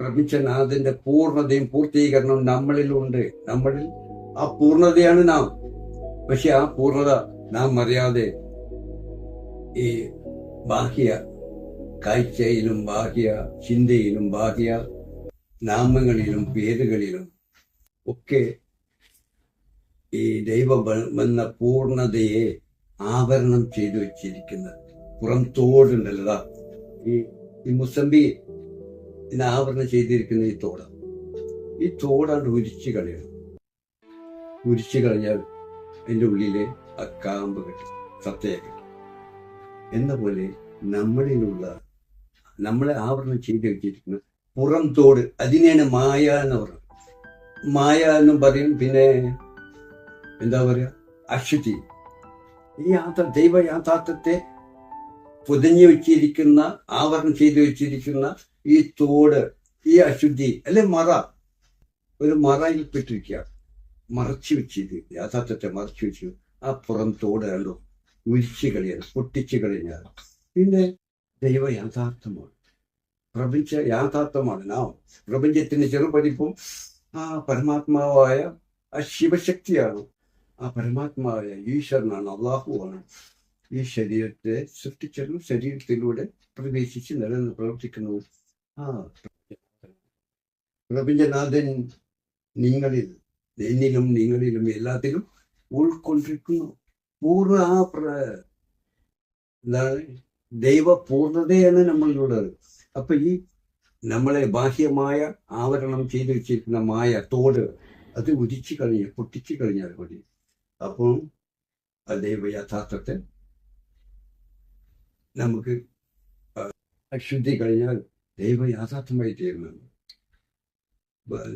പ്രപഞ്ചനാഥന്റെ പൂർണതയും പൂർത്തീകരണവും നമ്മളിലുണ്ട്. നമ്മളിൽ ആ പൂർണതയാണ് നാം. പക്ഷെ ആ പൂർണത നാം അറിയാതെ ഈ ബാഹ്യ കാഴ്ചയിലും ബാഹ്യ ചിന്തയിലും ബാഹ്യ നാമങ്ങളിലും പേരുകളിലും ഒക്കെ ഈ ദൈവമെന്ന വന്ന പൂർണതയെ ആവരണം ചെയ്തു വെച്ചിരിക്കുന്നത്. പുറം തോടുണ്ടല്ലോ ഈ ഈ മുസമ്പി ഇതിനെ ചെയ്തിരിക്കുന്ന ഈ തോട്. ഈ തോടാണ്ട് ഉരിച്ചു കളയണം. ഉരിച്ചു കളഞ്ഞാൽ അതിന്റെ ഉള്ളിലെ ആ കാമ്പ് കിട്ടും സത്തയെ കിട്ടും. എന്ന പോലെ നമ്മളിലുള്ള നമ്മളെ ആവരണം ചെയ്തു വെച്ചിരിക്കുന്ന പുറം തോട് അതിനെയാണ് മായ എന്ന് പറയുന്നത്. മായ എന്നും പറയും പിന്നെ എന്താ പറയുക? അശുചി ഈ യാത്ര ദൈവ യാഥാർത്ഥ്യത്തെ പൊതിഞ്ഞു വെച്ചിരിക്കുന്ന ആവരണം ചെയ്തു വെച്ചിരിക്കുന്ന ഈ തോട് ഈ അശുദ്ധി അല്ലെ മറ ഒരു മറയിൽ പെട്ടിരിക്കുക മറച്ചു വെച്ചിട്ട് യാഥാർത്ഥ്യത്തെ മറച്ചു വെച്ചു. ആ പുറം തോട് കണ്ടു. ഉരിച്ചു കളിയാണ് പൊട്ടിച്ചു കളിഞ്ഞാൽ പിന്നെ ദൈവ യാഥാർത്ഥ്യമാണ്. പ്രപഞ്ച യാഥാർത്ഥ്യമാണ് നാം. പ്രപഞ്ചത്തിന്റെ ചെറുപതിപ്പും ആ പരമാത്മാവായ ആ ശിവശക്തിയാണ്. ആ പരമാത്മാവായ ഈശ്വരനാണ് അള്ളാഹുവാണ്. ഈ ശരീരത്തെ സൃഷ്ടിച്ചതും ശരീരത്തിലൂടെ പ്രവേശിച്ച് നിലനിന്ന് പ്രവർത്തിക്കുന്നു. ആ. പ്രപഞ്ചനാഥൻ നിങ്ങളിൽ എന്നിലും നിങ്ങളിലും എല്ലാത്തിലും ഉൾക്കൊണ്ടിരിക്കുന്നു. പൂർണ ആ പ്ര- എന്താണ് ദൈവ പൂർണതയാണ് നമ്മളിലുള്ളത് അപ്പൊ ഈ നമ്മളെ ബാഹ്യമായ ആവരണം ചെയ്തു വെച്ചിരിക്കുന്ന മായ തോട് അത് ഉദിച്ചു കഴിഞ്ഞ് പൊട്ടിച്ചു കഴിഞ്ഞാൽ മതി. അപ്പം ആ ദൈവ യഥാർത്ഥത്തെ നമുക്ക് അശുദ്ധി കഴിഞ്ഞാൽ ദൈവം യാഥാർത്ഥ്യമായി തീരുന്നുണ്ട്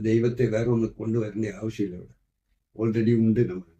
ദൈവത്തെ വേറെ ഒന്ന് കൊണ്ടുവരേണ്ട ആവശ്യമില്ല ഇവിടെ ഓൾറെഡി ഉണ്ട് നമ്മൾ